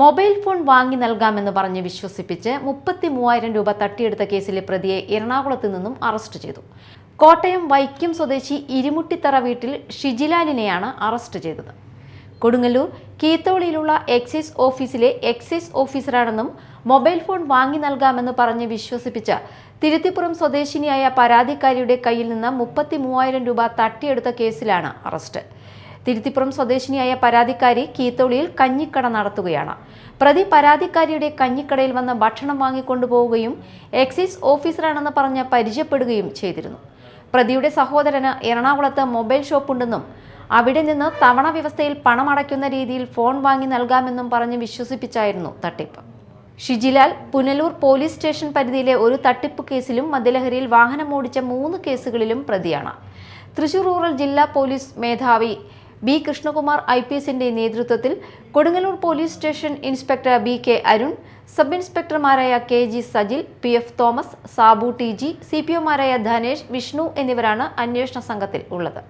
Mobile phone വാങ്ങി നൽകാമെന്ന് പറഞ്ഞ് വിശ്വസിപ്പിച്ച് മുപ്പത്തി മൂവായിരം രൂപ തട്ടിയെടുത്ത കേസിലെ പ്രതിയെ എറണാകുളത്ത് നിന്നും അറസ്റ്റ് ചെയ്തു. കോട്ടയം വൈക്കം സ്വദേശി ഇരുമുട്ടിത്തറ വീട്ടിൽ ഷിജിലാലിനെയാണ് അറസ്റ്റ് ചെയ്തത്. കൊടുങ്ങല്ലൂർ കീത്തോളിയിലുള്ള എക്സൈസ് ഓഫീസിലെ എക്സൈസ് ഓഫീസറാണെന്നും മൊബൈൽ ഫോൺ വാങ്ങി നൽകാമെന്ന് പറഞ്ഞ് വിശ്വസിപ്പിച്ച തിരുത്തിപ്പുറം സ്വദേശിനിയായ പരാതിക്കാരിയുടെ കയ്യിൽ നിന്ന് മുപ്പത്തി മൂവായിരം രൂപ തട്ടിയെടുത്ത കേസിലാണ് അറസ്റ്റ്. തിരുത്തിപ്പുറം സ്വദേശിനിയായ പരാതിക്കാരി കീത്തോളിയിൽ കഞ്ഞിക്കട നടത്തുകയാണ്. പ്രതി പരാതിക്കാരിയുടെ കഞ്ഞിക്കടയിൽ വന്ന് ഭക്ഷണം വാങ്ങിക്കൊണ്ടുപോവുകയും എക്സൈസ് ഓഫീസറാണെന്ന് പറഞ്ഞ് പരിചയപ്പെടുകയും ചെയ്തിരുന്നു. പ്രതിയുടെ സഹോദരന് എറണാകുളത്ത് മൊബൈൽ ഷോപ്പുണ്ടെന്നും അവിടെ നിന്ന് തവണ വ്യവസ്ഥയിൽ പണം അടയ്ക്കുന്ന രീതിയിൽ ഫോൺ വാങ്ങി നൽകാമെന്നും പറഞ്ഞ് വിശ്വസിപ്പിച്ചായിരുന്നു തട്ടിപ്പ്. ഷിജിലാൽ പുനലൂർ പോലീസ് സ്റ്റേഷൻ പരിധിയിലെ ഒരു തട്ടിപ്പ് കേസിലും മദ്യലഹരിയിൽ വാഹനമോടിച്ച മൂന്ന് കേസുകളിലും പ്രതിയാണ്. തൃശൂർ റൂറൽ ജില്ലാ പോലീസ് മേധാവി ബി കൃഷ്ണകുമാർ ഐ പി എസിന്റെ നേതൃത്വത്തിൽ Kodungallur police station inspector B K Arun sub ഇൻസ്പെക്ടർമാരായ K G Sajil P F Thomas Sabu T G C P ഒമാരായ Dhanesh Vishnu എന്നിവരാണ് അന്വേഷണ സംഘത്തിൽ ഉള്ളത്.